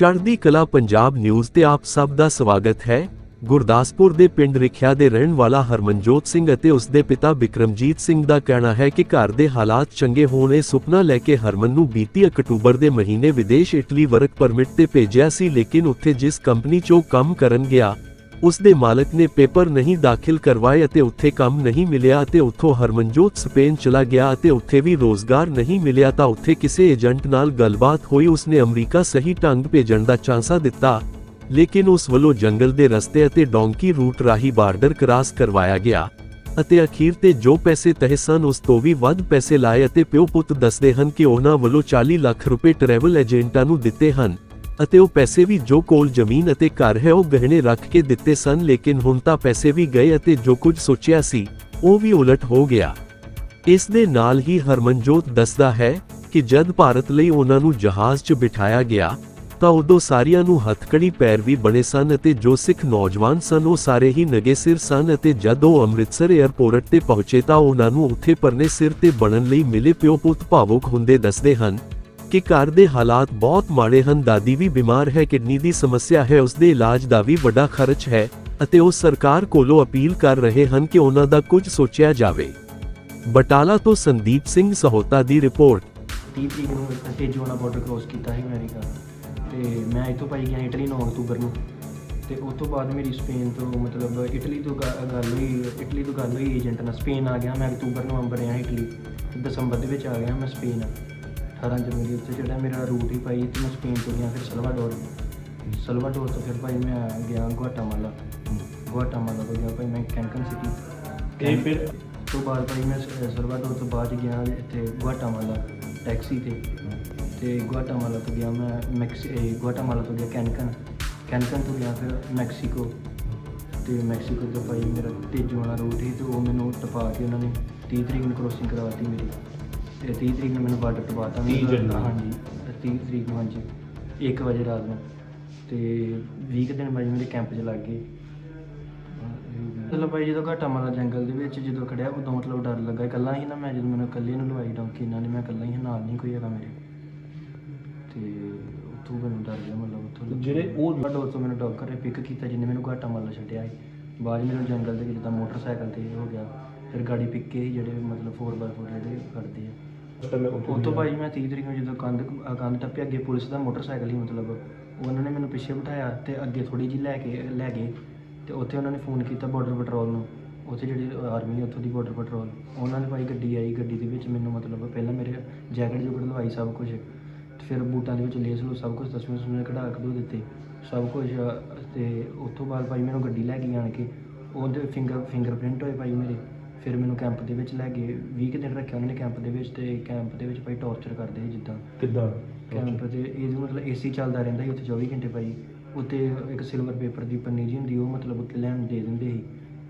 ਚੜ੍ਹਦੀ ਕਲਾ ਪੰਜਾਬ ਨਿਊਜ਼ ਤੇ ਆਪ ਸਭ ਦਾ ਸਵਾਗਤ ਹੈ। ਗੁਰਦਾਸਪੁਰ ਦੇ ਪਿੰਡ ਰਿਖਿਆ ਦੇ ਰਹਿਣ ਵਾਲਾ ਹਰਮਨਜੋਤ ਸਿੰਘ ਅਤੇ ਉਸ ਦੇ ਪਿਤਾ ਬਿਕਰਮਜੀਤ ਸਿੰਘ ਦਾ ਕਹਿਣਾ ਹੈ ਕਿ ਘਰ ਦੇ ਹਾਲਾਤ ਚੰਗੇ ਹੋਣ ਇਹ ਸੁਪਨਾ ਲੈ ਕੇ ਹਰਮਨ ਨੂੰ ਬੀਤੀ ਅਕਤੂਬਰ ਦੇ ਮਹੀਨੇ ਵਿਦੇਸ਼ ਇਟਲੀ ਵਰਕ ਪਰਮਿਟ ਤੇ ਭੇਜਿਆ ਸੀ, ਲੇਕਿਨ ਉੱਥੇ ਜਿਸ ਕੰਪਨੀ 'ਚ ਉਹ ਕੰਮ ਕਰਨ ਗਿਆ ਉਸ ਦੇ ਮਾਲਕ ਨੇ ਪੇਪਰ ਨਹੀਂ ਦਾਖਲ ਕਰਵਾਏ ਅਤੇ ਉੱਥੇ ਕੰਮ ਨਹੀਂ ਮਿਲਿਆ ਅਤੇ ਉੱਥੋਂ ਹਰਮਨਜੋਤ ਸਪੇਨ ਚਲਾ ਗਿਆ ਅਤੇ ਉੱਥੇ ਵੀ ਰੋਜ਼ਗਾਰ ਨਹੀਂ ਮਿਲਿਆ ਤਾਂ ਉੱਥੇ ਕਿਸੇ ਏਜੰਟ ਨਾਲ ਗੱਲਬਾਤ ਹੋਈ। ਉਸਨੇ ਅਮਰੀਕਾ ਸਹੀ ਢੰਗ ਭੇਜਣ ਦਾ ਚਾਂਸਾ ਦਿੱਤਾ, ਲੇਕਿਨ ਉਸ ਵੱਲੋਂ ਜੰਗਲ ਦੇ ਰਸਤੇ ਅਤੇ ਡੋਂਕੀ ਰੂਟ ਰਾਹੀਂ ਬਾਰਡਰ ਕ੍ਰਾਸ ਕਰਵਾਇਆ ਗਿਆ ਅਤੇ ਅਖੀਰ ਤੇ ਜੋ ਪੈਸੇ ਤਹਿ ਸਨ ਉਸ ਤੋਂ ਵੀ ਵੱਧ ਪੈਸੇ ਲਾਏ ਅਤੇ ਪਿਓ ਪੁੱਤ ਦੱਸਦੇ ਹਨ ਕਿ ਉਹਨਾਂ ਵੱਲੋਂ 40 ਲੱਖ ਰੁਪਏ ਟਰੈਵਲ ਏਜੰਟਾਂ ਨੂੰ ਦਿੱਤੇ ਹਨ। ਅਤੇ ਉਹ ਪੈਸੇ ਵੀ ਜੋ ਕੋਲ ਜ਼ਮੀਨ ਅਤੇ ਘਰ ਹੈ ਉਹ ਗਹਿਣੇ ਰੱਖ ਕੇ ਦਿੱਤੇ ਸਨ, ਲੇਕਿਨ ਹੁਣ ਤਾਂ ਪੈਸੇ ਵੀ ਗਏ ਅਤੇ ਜੋ ਕੁਝ ਸੋਚਿਆ ਸੀ, ਉਹ ਵੀ ਉਲਟ ਹੋ ਗਿਆ। ਇਸ ਦੇ ਨਾਲ ਹੀ ਹਰਮਨਜੋਤ ਦੱਸਦਾ ਹੈ ਕਿ ਜਦ ਭਾਰਤ ਲਈ ਉਹਨਾਂ ਨੂੰ ਜਹਾਜ਼ 'ਚ ਬਿਠਾਇਆ ਗਿਆ, ਤਾਂ ਉਦੋਂ ਸਾਰਿਆਂ ਨੂੰ ਹੱਥਕੜੀ ਪੈਰ ਵੀ ਬਣੇ ਸਨ ਅਤੇ ਜੋ ਸਿੱਖ ਨੌਜਵਾਨ ਸਨ ਉਹ ਸਾਰੇ ਹੀ ਨਗੇ ਸਿਰ ਸਨ ਅਤੇ ਜਦ ਉਹ ਅੰਮ੍ਰਿਤਸਰ 에ਅਰਪੋਰਟ ਤੇ ਪਹੁੰਚੇ ਤਾਂ ਉਹਨਾਂ ਨੂੰ ਉੱਥੇ ਪਰਨੇ ਸਿਰ ਤੇ ਬਣਨ ਲਈ ਮਿਲੇ ਪਿਓ ਪੁੱਤ ਭਾਵੁਕ ਹੁੰਦੇ ਦੱਸਦੇ ਹਨ ਕਿ ਘਰ ਦੇ ਹਾਲਾਤ ਬਹੁਤ ਮਾੜੇ ਹਨ। ਦਾਦੀ ਵੀ ਬਿਮਾਰ ਹੈ, ਕਿਡਨੀ ਦੀ ਸਮੱਸਿਆ ਹੈ ਉਸ ਦੇ ਇਲਾਜ ਦਾ ਵੀ ਵੱਡਾ ਖਰਚ ਹੈ ਅਤੇ ਉਹ ਸਰਕਾਰ ਕੋਲੋਂ ਅਪੀਲ ਕਰ ਰਹੇ ਹਨ ਕਿ ਉਹਨਾਂ ਦਾ ਕੁਝ ਸੋਚਿਆ ਜਾਵੇ। ਬਟਾਲਾ ਤੋਂ ਸੰਦੀਪ ਸਿੰਘ ਸਹੋਤਾ ਦੀ ਰਿਪੋਰਟ। 30 ਤਰੀਕ ਨੂੰ ਤੇਜੂਆਣਾ ਬਾਰਡਰ ਕ੍ਰੋਸ ਕੀਤਾ ਸੀ ਅਮਰੀਕਾ ਤੇ ਮੈਂ ਇੱਥੋਂ ਪਾਈ ਗਿਆ ਇਟਲੀ 9 ਅਕਤੂਬਰ ਨੂੰ ਤੇ ਉਸ ਤੋਂ ਬਾਅਦ ਮੇਰੀ ਸਪੇਨ ਤੋਂ ਮਤਲਬ ਇਟਲੀ ਤੋਂ ਗੱਲ ਹੋਈ, ਇਟਲੀ ਤੋਂ ਗੱਲ ਹੋਈ ਏਜੰਟ ਨਾਲ। ਸਪੇਨ ਆ ਗਿਆ, ਮੈਂ ਅਕਤੂਬਰ, ਨਵੰਬਰ ਰਿਹਾ ਇਟਲੀ ਦਸੰਬਰ ਦੇ ਵਿੱਚ ਆ ਗਿਆ ਮੈਂ ਸਪੇਨ। 18 ਜਨਵਰੀ ਉੱਤੇ ਜਿਹੜਾ ਮੇਰਾ ਰੂਟ ਹੀ ਪਾਈ ਤੇ ਮੈਂ ਸਪੇਨ ਤੋਂ ਗਿਆ ਫਿਰ ਸਲਵਾਡੋਰ। ਸਲਵਾਡੋਰ ਤੋਂ ਫਿਰ ਭਾਈ ਮੈਂ ਗਿਆ ਗੁਆਟਾਮਾਲਾ। ਗੁਆਟਾਮਾਲਾ ਤੋਂ ਗਿਆ ਭਾਈ ਮੈਂ ਕੈਨਕਨ ਸਿਟੀ। ਇਹ ਫਿਰ? ਤੋਂ ਬਾਅਦ ਭਾਈ ਮੈਂ ਸਲਵਾਡੋਰ ਤੋਂ ਬਾਅਦ ਗਿਆ ਇੱਥੇ ਗੁਆਟਾਮਾਲਾ ਟੈਕਸੀ ਤੇ। ਤੇ ਗੁਆਟਾਮਾਲਾ ਤੋਂ ਗਿਆ ਮੈਂ ਮੈਕਸੀ ਗੁਆਟਾਮਾਲਾ ਤੋਂ ਗਿਆ ਕੈਨਕਨ ਕੈਨਕਨ ਤੋਂ ਗਿਆ ਫਿਰ ਮੈਕਸੀਕੋ। ਤੇ ਮੈਕਸੀਕੋ ਤੋਂ ਭਾਈ ਮੇਰਾ ਤੇਜੂ ਵਾਲਾ ਰੂਟ ਸੀ ਤੇ ਉਹ ਮੈਨੂੰ ਟਪਾ ਕੇ ਉਹਨਾਂ ਨੇ 30 ਤਰੀਕ ਨੂੰ ਕ੍ਰੋਸਿੰਗ ਕਰਵਾਤੀ ਮੇਰੀ। ਤੇ 30 ਤਰੀਕ ਨੂੰ ਮੈਨੂੰ ਬਾਰਡਰ ਟਪਾਤਾ 30 ਜਨਵਰੀ। ਹਾਂਜੀ 30 ਤਰੀਕ ਨੂੰ ਹਾਂਜੀ 1 ਵਜੇ ਰਾਤ ਨੂੰ। ਤੇ 20 ਕੁ ਦਿਨ ਬਾਅਦ ਮੇਰੇ ਕੈਂਪ 'ਚ ਲੱਗ ਗਏ। ਮਤਲਬ ਭਾਈ ਜਦੋਂ ਘਾਟਾ ਮਾਲਾ ਜੰਗਲ ਦੇ ਵਿੱਚ ਜਦੋਂ ਖੜਿਆ ਉਦੋਂ ਮਤਲਬ ਡਰ ਲੱਗਾ। ਇਕੱਲਾ ਹੀ ਨਾ ਮੈਂ ਜਦੋਂ ਮੈਨੂੰ ਇਕੱਲੇ ਨੂੰ ਲਵਾਈ ਡੌਂਕੀ ਨਾਲ ਮੈਂ ਇਕੱਲਾ ਹੀ ਨਾਲ ਨਹੀਂ ਕੋਈ ਹੈਗਾ ਮੇਰੇ। ਤੇ ਉੱਥੋਂ ਮੈਨੂੰ ਡਰ ਗਿਆ ਮਤਲਬ ਉੱਥੋਂ। ਜਿਹੜੇ ਉਹ ਡੋਰ ਤੋਂ ਮੈਨੂੰ ਡੌਕਰ ਨੇ ਪਿਕ ਕੀਤਾ ਜਿਹਨੇ ਮੈਨੂੰ ਘਾਟਾ ਮਾਲਾ ਛੱਡਿਆ ਸੀ। ਬਾਅਦ 'ਚ ਮੈਨੂੰ ਜੰਗਲ ਦੇ ਵਿੱਚ ਜਿੱਦਾਂ ਮੋਟਰਸਾਈਕਲ ਤੇ ਹੋ ਗਿਆ ਫਿਰ ਗਾੜੀ ਪਿੱਕੇ ਸੀ ਜਿਹੜੇ ਮਤਲਬ 4x4 ਜਿਹੜੇ ਕਰਦੇ ਆ। ਤਾਂ ਮੈਂ ਉੱਥੋਂ ਉਹ ਤੋਂ ਭਾਈ ਮੈਂ 30 ਤਰੀਕ ਨੂੰ ਜਦੋਂ ਕੰਧ ਕੰਧ ਟੱਪਿਆ ਅੱਗੇ ਪੁਲਿਸ ਦਾ ਮੋਟਰਸਾਈਕਲ ਹੀ ਮਤਲਬ ਉਹਨਾਂ ਨੇ ਮੈਨੂੰ ਪਿੱਛੇ ਬਿਠਾਇਆ ਤੇ ਅੱਗੇ ਥੋੜੀ ਜਿਹੀ ਲੈ ਕੇ ਲੈ ਗਏ ਤੇ ਉੱਥੇ ਉਹਨਾਂ ਨੇ ਫੋਨ ਕੀਤਾ ਬਾਰਡਰ ਪੈਟਰੋਲ ਨੂੰ। ਉੱਥੇ ਜਿਹੜੀ ਆਰਮੀ ਉੱਥੋਂ ਦੀ ਬਾਰਡਰ ਪੈਟਰੋਲ ਉਹਨਾਂ ਨੇ ਭਾਈ ਗੱਡੀ ਆਈ ਗੱਡੀ ਦੇ ਵਿੱਚ ਮੈਨੂੰ ਮਤਲਬ ਪਹਿਲਾਂ ਮੇਰੇ ਜੈਕਟ ਜੁਕਟ ਲਵਾਈ ਸਭ ਕੁਝ ਫਿਰ ਬੂਟਾਂ ਦੇ ਵਿੱਚ ਲੇਸ ਲੋ ਸਭ ਕੁਝ ਦਸਵੇਂ ਸੁਣੇ ਕਢਾ ਕਢੂ ਦਿੱਤੇ ਸਭ ਕੁਝ ਤੇ ਉੱਥੋਂ ਬਾਅਦ ਭਾਈ ਮੈਨੂੰ ਗੱਡੀ ਲੈ ਗਈ ਆਣ ਕੇ ਉਹਦੇ ਫਿੰਗਰ ਫਿੰਗਰਪ੍ਰਿੰਟ ਹੋਏ ਭਾਈ ਮੇਰੇ। ਫਿਰ ਮੈਨੂੰ ਕੈਂਪ ਦੇ ਵਿੱਚ ਲੈ ਗਏ 20 ਕੁ ਦਿਨ ਰੱਖਿਆ ਉਹਨਾਂ ਨੇ ਕੈਂਪ ਦੇ ਵਿੱਚ ਤੇ ਕੈਂਪ ਦੇ ਵਿੱਚ ਭਾਈ ਟੌਰਚਰ ਕਰਦੇ ਸੀ ਜਿੱਦਾਂ। ਕਿੱਦਾਂ? ਕੈਂਪ ਤੇ ਇਹ ਮਤਲਬ ਏਸੀ ਚੱਲਦਾ ਰਹਿੰਦਾ ਸੀ ਉੱਥੇ 24 ਘੰਟੇ ਭਾਈ ਉੱਤੇ ਇੱਕ ਸਿਲਵਰ ਪੇਪਰ ਦੀ ਪੰਨੀ ਜੀ ਹੁੰਦੀ ਉਹ ਮਤਲਬ ਉੱਤੇ ਲੈਣ ਦੇ ਦਿੰਦੇ ਸੀ।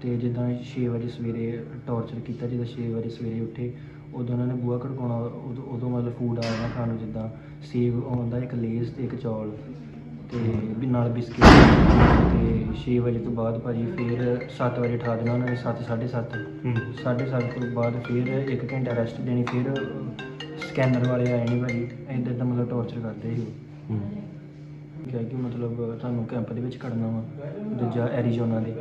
ਤੇ ਜਿੱਦਾਂ 6 ਵਜੇ ਸਵੇਰੇ ਟੌਰਚਰ ਕੀਤਾ ਜਦੋਂ 6 ਵਜੇ ਸਵੇਰੇ ਉੱਠੇ ਉਦੋਂ ਉਹਨਾਂ ਨੇ ਬੂਹਾ ਖੜਕਾਉਣਾ ਉਦੋਂ ਉਦੋਂ ਮਤਲਬ ਫੂਡ ਆ ਜਾਣਾ ਖਾਣ ਨੂੰ ਜਿੱਦਾਂ ਸੇਬ ਆਉਂਦਾ ਇੱਕ ਲੇਸ ਤੇ ਇੱਕ ਚੌਲ। ਤੇ ਵੀ ਨਾਲ ਬਿਸਕਿਟ ਤੇ 6 ਵਜੇ ਤੋਂ ਬਾਅਦ ਭਾਜੀ ਫਿਰ 7 ਵਜੇ ਉਠਾ ਦੇਣਾ ਉਹਨਾਂ ਨੇ 7 7:30 ਹੂੰ। ਸਾਢੇ ਸੱਤ ਤੋਂ ਬਾਅਦ ਫਿਰ ਇੱਕ ਘੰਟਾ ਰੈਸਟ ਦੇਣੀ ਫਿਰ ਸਕੈਨਰ ਵਾਲੇ ਆਏ ਨੇ ਭਾਜੀ ਇੱਦਾਂ ਦਾ ਮਤਲਬ ਟੌਰਚਰ ਕਰਦੇ ਸੀ ਉਹ। ਹੂੰ। ਕਿਹਾ ਕਿ ਮਤਲਬ ਤੁਹਾਨੂੰ ਕੈਂਪ ਦੇ ਵਿੱਚ ਖੜਨਾ ਵਾ ਦੂਜਾ ਐਰੀਜ਼ੋਨਾ ਦੇ।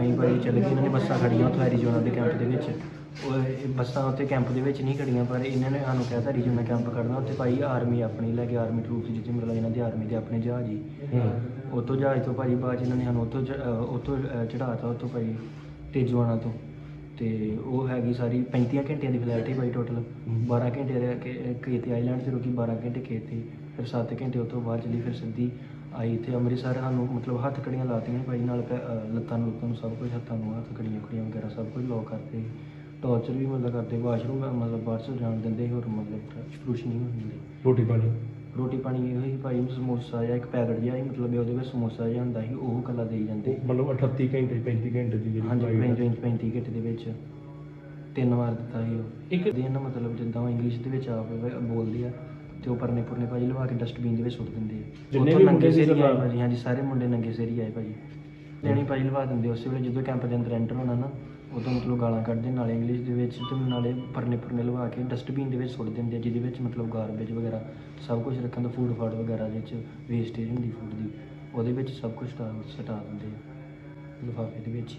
ਅਸੀਂ ਭਾਈ ਚੱਲ ਗਏ ਇਹਨਾਂ ਨੇ ਬੱਸਾਂ ਖੜੀਆਂ ਉੱਥੋਂ ਐਰੀਜ਼ੋਨਾ ਦੇ ਕੈਂਪ ਦੇ ਵਿੱਚ। ਉਹ ਇਹ ਬੱਸਾਂ ਉੱਥੇ ਕੈਂਪ ਦੇ ਵਿੱਚ ਨਹੀਂ ਖੜੀਆਂ ਪਰ ਇਹਨਾਂ ਨੇ ਸਾਨੂੰ ਕਹਿਤਾ ਐਰੀਜ਼ੋਨਾ ਕੈਂਪ ਖੜਨਾ ਉੱਥੇ ਭਾਈ ਆਰਮੀ ਆਪਣੀ ਲੈ ਕੇ ਆਰਮੀ ਟਰੂਪਸ ਜਿੱਥੇ ਮਤਲਬ ਇਹਨਾਂ ਦੀ ਆਰਮੀ ਦੇ ਆਪਣੇ ਜਹਾਜ਼ ਹੀ। ਉੱਥੋਂ ਜਹਾਜ਼ ਤੋਂ ਭਾਜੀ ਬਾਅਦ 'ਚ ਇਹਨਾਂ ਨੇ ਸਾਨੂੰ ਉੱਥੋਂ ਚ- ਅਹ ਉੱਥੋਂ ਚੜਾਤਾ ਉੱਥੋਂ ਭਾਈ ਤੇਜਵਾਨਾ ਤੋਂ। ਤੇ ਉਹ ਹੈਗੀ ਸਾਰੀ 35 ਘੰਟਿਆਂ ਦੀ ਫਲਾਈਟ ਹੈ ਭਾਈ ਟੋਟਲ 12 ਘੰਟੇ ਰਹਿ ਕੇ ਕੀਤੇ ਆਈਲੈਂਡ 'ਚ ਰੁਕੀ 12 ਘੰਟੇ ਖੇਤੀ ਫਿਰ 7 ਘੰਟੇ ਉੱਥੋਂ ਬਾਅਦ ਚਲੀ ਫਿਰ ਸਿੱਧੀ ਆਈ ਇੱਥੇ ਅੰਮ੍ਰਿਤਸਰ। ਸਾਨੂੰ ਮਤਲਬ ਹੱਥ ਕੜੀਆਂ ਲਾਤੀਆਂ ਭਾਈ ਨਾਲ ਪੈ- ਅਹ ਲੱਤਾਂ ਨੂੰ ਲੁੱਤਾਂ ਨੂੰ ਸਭ ਕੁਝ ਹੱਥਾਂ ਨੂੰ ਹੱਥ ਕੜੀਆਂ ਕੁੜੀਆਂ ਵਗੈਰਾ ਸਭ ਕੁਝ ਲੋਕ ਕਰਦੇ ਟੌਰਚਰ ਵੀ ਮਤਲਬ ਕਰਦੇ ਵਾਸ਼ਰੂਮ ਮਤਲਬ ਬਾਹਰ ਤੋਂ ਜਾਣ ਦਿੰਦੇ ਹੋਰ ਮਤਲਬ ਫਰੂਸ਼ ਨਹੀਂ ਹੋਣ ਦਿੰਦੇ। ਰੋਟੀ ਪਾਣੀ? ਰੋਟੀ ਪਾਣੀ ਇਹੋ ਹੀ ਭਾਈ ਸਮੋਸਾ ਜਾਂ ਇੱਕ ਪੈਕਟ ਜਿਹਾ ਸੀ ਮਤਲਬ ਉਹਦੇ ਵਿੱਚ ਸਮੋਸਾ ਜਿਹਾ ਹੁੰਦਾ ਸੀ ਉਹ ਕੱਲਾ ਦੇਈ ਜਾਂਦੇ। ਮਤਲਬ 38 ਘੰਟੇ 35 ਘੰਟੇ ਦੀ ਜਿਹੜੀ ਹਾਂਜੀ ਆ। 35 35 ਘੰਟੇ ਦੇ ਵਿੱਚ ਤਿੰਨ ਵਾਰ ਦਿੱਤਾ ਸੀ ਉਹ। ਇੱਕ- ਦਿਨ ਮਤਲਬ ਜਿੱਦਾਂ ਉਹ ਇੰਗਲਿਸ਼ ਦੇ ਵਿੱਚ ਆਪ ਬੋਲਦੇ ਆ ਤੇ ਉਹ ਪਰਨੇ ਪੁਰਨੇ ਭਾਜੀ ਲਵਾ ਕੇ ਡਸਟਬਿਨ ਦੇ ਵਿੱਚ ਸੁੱਟ ਦਿੰਦੇ ਆ। ਜਿੰਨੇ ਵੀ ਨੰਗੇ ਸਿਰ ਹੀ ਆਏ? ਭਾਜੀ ਹਾਂਜੀ ਸਾਰੇ ਮੁੰਡੇ ਨੰਗੇ ਸਿਰ ਹੀ ਆਏ ਭਾਜੀ। ਲੈਣੀ ਭਾਜੀ ਲਵਾ ਦਿੰਦੇ ਉਸੇ ਵੇਲੇ ਜਦੋਂ ਕੈਂਪ ਦੇ ਅੰਦਰ ਐਂਟਰ ਹੋਣਾ ਨਾ ਉਹ ਤਾਂ ਮਤਲਬ ਗਾਲਾਂ ਕੱਢਦੇ, ਨਾਲੇ ਇੰਗਲਿਸ਼ ਦੇ ਵਿੱਚ ਤੇ ਨਾਲੇ ਪਰਨੇ ਪਰਨੇ ਲਵਾ ਕੇ ਡਸਟਬਿਨ ਦੇ ਵਿੱਚ ਸੁੱਟ ਦਿੰਦੇ ਆ ਜਿਹਦੇ ਵਿੱਚ ਮਤਲਬ ਗਾਰਬੇਜ ਵਗੈਰਾ, ਸਭ ਕੁਝ ਰੱਖਣ ਦਾ ਫੂਡ ਫਾਡ ਵਗੈਰਾ ਦੇ ਵਿੱਚ ਵੇਸਟੇਜ ਹੁੰਦੀ ਫੂਡ ਦੀ, ਉਹਦੇ ਵਿੱਚ ਸਭ ਕੁਝ ਸਟਾ ਸਟਾ ਦਿੰਦੇ ਆ, ਲਿਫਾਫੇ ਦੇ ਵਿੱਚ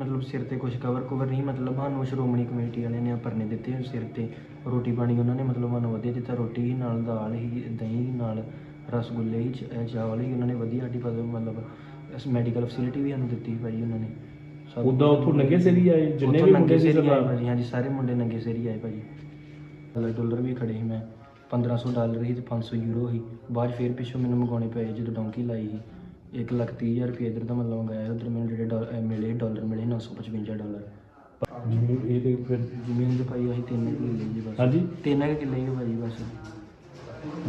ਮਤਲਬ ਸਿਰ ਤੇ ਕੁਝ ਕਵਰ ਕਵਰ ਨਹੀਂ, ਮਤਲਬ ਸਾਨੂੰ ਸ਼੍ਰੋਮਣੀ ਕਮੇਟੀ ਵਾਲਿਆਂ ਨੇ ਪਰਨੇ ਦਿੱਤੇ ਸਿਰ ਤੇ, ਰੋਟੀ ਪਾਣੀ ਉਹਨਾਂ ਨੇ ਮਤਲਬ ਸਾਨੂੰ ਵਧੀਆ ਦਿੱਤਾ, ਰੋਟੀ ਹੀ ਨਾਲ ਦਾਲ ਹੀ, ਦਹੀਂ ਨਾਲ ਰਸਗੁੱਲੇ ਹੀ ਚਾਵਲ ਹੀ ਉਹਨਾਂ ਨੇ ਵਧੀਆ, ਸਾਡੀ ਮਤਲਬ ਮੈਡੀਕਲ ਫੈਸਿਲਿਟੀ ਵੀ ਸਾਨੂੰ ਦਿੱਤੀ ਭਾਈ ਉਹਨਾਂ ਨੇ। ਉਦਾਂ ਉੱਥੋਂ ਨੰਗੇ ਸਿਰ ਹੀ ਆਏ ਜਿੰਨੇ ਉੱਥੋਂ ਵੀ ਨੰਗੇ ਮੁੰਡੇ ਸੀ ਸਿਰ ਆਏ ਸਰਦਾਰ ਭਾਜੀ ਹਾਂਜੀ ਸਾਰੇ ਮੁੰਡੇ ਨੰਗੇ ਸਿਰ ਹੀ ਆਏ ਭਾਜੀ। ਡਾਲਰ ਡਾਲਰ ਵੀ ਖੜੇ ਸੀ ਮੈਂ 1500 ਡਾਲਰ ਸੀ ਤੇ 500 ਯੂਰੋ ਸੀ। ਬਾਅਦ 'ਚ ਫਿਰ ਪਿੱਛੋਂ ਮੈਨੂੰ ਮੰਗਾਉਣੇ ਪਏ ਜਦੋਂ ਡੌਂਕੀ ਲਾਈ ਸੀ। ਇੱਕ ਲੱਖ ਤੀਹ ਹਜ਼ਾਰ ਰੁਪਏ ਇਧਰ ਦਾ ਮਤਲਬ ਮੰਗਾਇਆ ਉਧਰ ਮੈਨੂੰ ਜਿਹੜੇ ਡਾਲ- ਅਹ ਮਿਲੇ ਡਾਲਰ ਮਿਲੇ 955 ਡਾਲਰ। ਜ਼ਮੀਨ ਇਹ ਤੇ ਫਿਰ ਜ਼ਮੀਨ ਦੇ ਭਾਈ ਅਸੀਂ ਤਿੰਨ ਕਿੱਲੇ ਜੀ ਬਸ। ਹਾਂਜੀ? ਤਿੰਨ ਕੁ ਕਿੱਲੇ ਹੀ ਭਾਜੀ ਬਸ।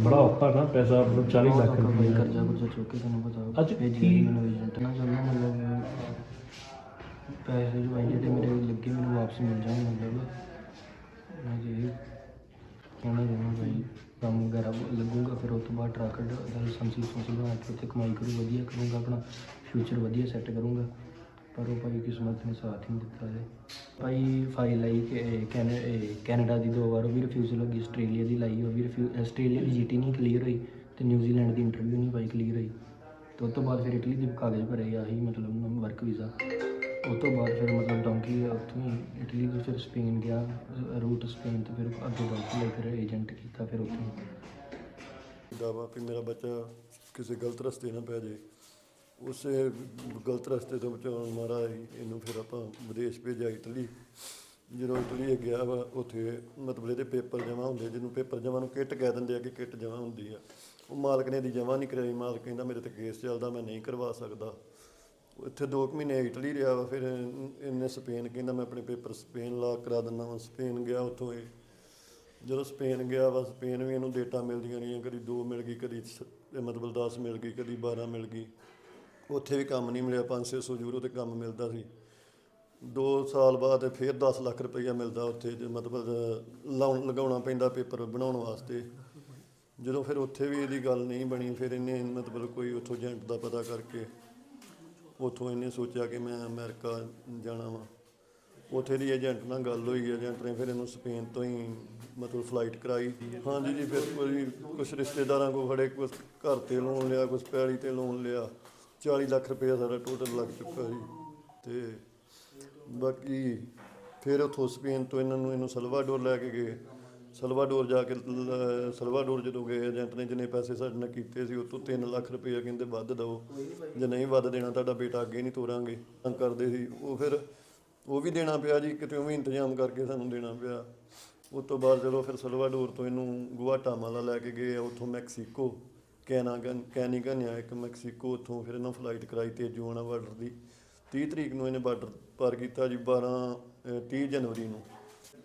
ਬੜਾ ਔਖਾ ਨਾ ਪੈਸਾ ਮਤਲਬ 40 ਲੱਖ ਬਹੁਤ ਔਖਾ ਭਾਈ, ਰੁਪਏ ਕਰਜ਼ਾ ਕੁਰਜ਼ਾ ਚੁੱਕ ਕੇ ਤੁਹਾਨੂੰ ਪਤਾ। ਅੱਜ ਭੇਜੀ ਕੀ- ਮੈਨੂੰ ਏਜੰਟ ਨਾਲ ਚੱਲਣਾ ਮਤਲਬ ਪੈਸੇ ਜੋ ਆਏ ਜਿਹੜੇ ਮੇਰੇ ਲੱਗੇ ਮੈਨੂੰ ਵਾਪਸ ਮਿਲ ਜਾਣ ਮਤਲਬ। ਮੈਂ ਜੀ ਕਹਿਣਾ ਕੰਮ ਵਗੈਰਾ ਲੱਗੂਗਾ, ਫਿਰ ਉਸ ਤੋਂ ਬਾਅਦ ਟਰੱਕ ਦਾ ਲਾਇਸੈਂਸ ਲਾਇਸੈਂਸ ਬਣਾ ਕੇ ਉੱਥੇ ਕਮਾਈ ਕਰੂ, ਵਧੀਆ ਕਰੂੰਗਾ, ਆਪਣਾ ਫਿਊਚਰ ਵਧੀਆ ਸੈੱਟ ਕਰੂੰਗਾ। ਪਰ ਉਹ ਭਾਈ ਕਿਸਮਤ ਨੇ ਸਾਥ ਨਹੀਂ ਦਿੱਤਾ ਹੈ ਭਾਈ ਫਾਈਲ ਆਈ ਕੈਨੇ ਕੈਨੇਡਾ ਦੀ ਦੋ ਵਾਰ ਉਹ ਵੀ ਰਿਫਿਊਜ਼ਲ ਹੋ ਗਈ ਆਸਟ੍ਰੇਲੀਆ ਦੀ ਲਾਈ, ਉਹ ਵੀ ਰਿਫਿਊ ਆਸਟ੍ਰੇਲੀਆ ਦੀ ਜੀਟੀ ਨਹੀਂ ਕਲੀਅਰ ਹੋਈ ਤੇ ਨਿਊਜ਼ੀਲੈਂਡ ਦੀ ਇੰਟਰਵਿਊ ਨਹੀਂ ਭਾਈ ਕਲੀਅਰ ਹੋਈ। ਤੇ ਉਸ ਤੋਂ ਬਾਅਦ ਫਿਰ ਇਟਲੀ ਦੇ ਕਾਗਜ਼ ਭਰੇ, ਆਹੀ ਮਤਲਬ ਵਰਕ ਵੀਜ਼ਾ ਉਸ ਤੋਂ ਬਾਅਦ ਫਿਰ ਮਤਲਬ ਡੌਂਕੀ ਫਿਰ ਸਪੇਨ ਗਿਆ ਰੂਟ ਸਪੇਨ ਤੇ ਫਿਰ ਅੱਗੇ ਡੌਂਕੀ ਲਈ, ਫਿਰ ਏਜੰਟ ਕੀਤਾ ਫਿਰ ਉੱਥੇ। ਦਾ ਵੀ ਮੇਰਾ ਬੱਚਾ ਕਿਸੇ ਗਲਤ ਰਸਤੇ ਨਾ ਪੈ ਜਾਏ। ਉਸੇ ਗਲਤ ਰਸਤੇ ਤੋਂ ਬਚਾਉਣ ਮਾਰਾ ਇਹਨੂੰ ਫਿਰ ਆਪਾਂ ਵਿਦੇਸ਼ ਭੇਜਿਆ ਇਟਲੀ। ਜਦੋਂ ਇਟਲੀ ਗਿਆ ਵਾ, ਉੱਥੇ ਮਤਲਬ ਇਹਦੇ ਪੇਪਰ ਜਮ੍ਹਾਂ ਹੁੰਦੇ, ਜਿਹਨੂੰ ਪੇਪਰ ਜਮਾ ਨੂੰ ਕਿੱਟ ਕਹਿ ਦਿੰਦੇ ਆ ਕਿ ਕਿੱਟ ਜਮ੍ਹਾਂ ਹੁੰਦੀ ਆ। ਉਹ ਮਾਲਕ ਨੇ ਦੀ ਜਮ੍ਹਾਂ ਨਹੀਂ ਕਰਾਈ, ਮਾਲਕ ਕਹਿੰਦਾ ਮੇਰੇ ਤੇ ਕੇਸ ਚੱਲਦਾ, ਮੈਂ ਨਹੀਂ ਕਰਵਾ ਸਕਦਾ। ਇੱਥੇ 2 ਮਹੀਨੇ ਇਟਲੀ ਰਿਹਾ ਵਾ, ਫਿਰ ਇਹਨੇ ਸਪੇਨ ਕਹਿੰਦਾ ਮੈਂ ਆਪਣੇ ਪੇਪਰ ਸਪੇਨ ਲਾ ਕਰਾ ਦਿੰਦਾ ਵਾ। ਸਪੇਨ ਗਿਆ ਉੱਥੋਂ ਇਹ। ਜਦੋਂ ਸਪੇਨ ਗਿਆ ਵਾ, ਸਪੇਨ ਵੀ ਇਹਨੂੰ ਡੇਟਾ ਮਿਲਦੀਆਂ ਰਹੀਆਂ, ਕਦੀ 2 ਮਿਲ ਗਈ, ਕਦੀ ਸ- ਮਤਲਬ 10 ਮਿਲ ਗਈ, ਕਦੀ 12 ਮਿਲ ਗਈ। ਉੱਥੇ ਵੀ ਕੰਮ ਨਹੀਂ ਮਿਲਿਆ 500 ਯੂਰੋ ਤੇ ਕੰਮ ਮਿਲਦਾ ਸੀ। 2 ਸਾਲ ਬਾਅਦ ਫਿਰ 10 ਲੱਖ ਰੁਪਈਆ ਮਿਲਦਾ ਉੱਥੇ ਮਤਲਬ ਲਾਉਣ, ਲਗਾਉਣਾ ਪੈਂਦਾ ਪੇਪਰ ਬਣਾਉਣ ਵਾਸਤੇ। ਜਦੋਂ ਫਿਰ ਉੱਥੇ ਵੀ ਇਹਦੀ ਗੱਲ ਨਹੀਂ ਬਣੀ, ਫਿਰ ਇਹਨੇ ਮਤਲਬ ਕੋਈ ਉੱਥੋਂ ਏਜੰਟ ਦਾ ਪਤਾ ਕਰਕੇ ਉੱਥੋਂ ਇਹਨੇ ਸੋਚਿਆ ਕਿ ਮੈਂ ਅਮਰੀਕਾ ਜਾਣਾ ਵਾ। ਉੱਥੇ ਦੀ ਏਜੰਟ ਨਾਲ ਗੱਲ ਹੋਈ, ਏਜੰਟ ਨੇ ਫਿਰ ਇਹਨੂੰ ਸਪੇਨ ਤੋਂ ਹੀ ਮਤਲਬ ਫਲਾਈਟ ਕਰਾਈ। ਹਾਂਜੀ ਜੀ, ਫਿਰ ਕੋਈ ਕੁਝ ਰਿਸ਼ਤੇਦਾਰਾਂ ਕੋਲ ਖੜੇ ਕੁਝ ਘਰ ਤੇ ਲੋਨ ਲਿਆ ਕੁਝ ਪੈਲੀ ਤੇ ਲੋਨ ਲਿਆ। 40 ਲੱਖ ਰੁਪਏ ਸਾਡਾ ਟੋਟਲ ਲੱਗ ਚੁੱਕਾ ਜੀ। ਤੇ ਬਾਕੀ ਫਿਰ ਉੱਥੋਂ ਸਪੇਨ ਤੋਂ ਇਹਨਾਂ ਨੂੰ, ਇਹਨੂੰ ਸਲਵਾਡੋਰ ਲੈ ਕੇ ਗਏ। ਸਲਵਾਡੋਰ ਜਾ ਕੇ ਲ- ਸਲਵਾਡੋਰ ਜਦੋਂ ਗਏ ਏਜੰਟ ਨੇ ਜਿੰਨੇ ਪੈਸੇ ਸਾਡੇ ਨਾਲ ਕੀਤੇ ਸੀ ਉਹ ਤੋਂ 3 ਲੱਖ ਰੁਪਏ ਕਹਿੰਦੇ ਵੱਧ ਦਿਓ। ਜੇ ਨਹੀਂ ਵੱਧ ਦੇਣਾ, ਤੁਹਾਡਾ ਬੇਟਾ ਅੱਗੇ ਨਹੀਂ ਤੋਰਾਂਗੇ। ਤੰਗ ਕਰਦੇ ਸੀ। ਉਹ ਫਿਰ, ਉਹ ਵੀ ਦੇਣਾ ਪਿਆ ਜੀ, ਕਿਤੇ ਉਹ ਵੀ ਇੰਤਜ਼ਾਮ ਕਰਕੇ ਸਾਨੂੰ ਦੇਣਾ ਪਿਆ। ਉਸ ਤੋਂ ਬਾਅਦ ਜਦੋਂ ਫਿਰ ਸਲਵਾਡੋਰ ਤੋਂ ਇਹਨੂੰ ਗੁਆਟਾਮਾਲਾ ਲੈ ਕੇ ਗਏ ਉੱਥੋਂ ਮੈਕਸੀਕੋ। ਕੈਨਾਗਨ ਕੈਨੀਗਨ ਆ ਇੱਕ ਮੈਕਸੀਕੋ, ਉੱਥੋਂ ਫਿਰ ਇਹਨਾਂ ਫਲਾਈਟ ਕਰਾਈ ਤੇ ਜੂਆਨਾ ਬਾਰਡਰ ਦੀ। 30 ਤਰੀਕ ਨੂੰ ਇਹਨੇ ਬਾਰਡਰ ਪਾਰ ਕੀਤਾ ਜੀ 12 ਅਹ 30 ਜਨਵਰੀ ਨੂੰ।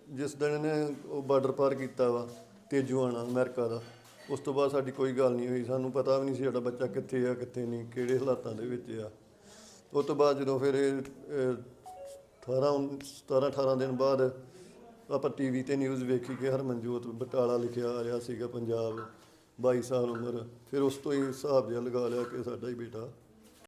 ਜਿਸ ਦਿਨ ਇਹਨੇ ਉਹ ਬਾਰਡਰ ਪਾਰ ਕੀਤਾ ਵਾ ਤੇਜੂਆਣਾ ਅਮਰੀਕਾ ਦਾ ਉਸ ਤੋਂ ਬਾਅਦ ਸਾਡੀ ਕੋਈ ਗੱਲ ਨਹੀਂ ਹੋਈ ਸਾਨੂੰ ਪਤਾ ਵੀ ਨਹੀਂ ਸੀ ਸਾਡਾ ਬੱਚਾ ਕਿੱਥੇ ਆ ਕਿੱਥੇ ਨਹੀਂ ਕਿਹੜੇ ਹਾਲਾਤਾਂ ਦੇ ਵਿੱਚ ਆ। ਉਸ ਤੋਂ ਬਾਅਦ ਜਦੋਂ ਫਿਰ ਇਹ ਅਹ, 18 17 18 ਦਿਨ ਬਾਅਦ ਆਪਾਂ ਟੀਵੀ ਤੇ ਨਿਊਜ਼ ਵੇਖੀ ਕਿ ਹਰਮਨਜੋਤ ਬਟਾਲਾ ਲਿਖਿਆ ਆ ਰਿਹਾ ਸੀਗਾ ਪੰਜਾਬ 22 ਸਾਲ ਉਮਰ ਫਿਰ ਉਸ ਤੋਂ ਹੀ ਹਿਸਾਬ ਜਿਹਾ ਲਗਾ ਲਿਆ ਕਿ ਸਾਡਾ ਹੀ ਬੇਟਾ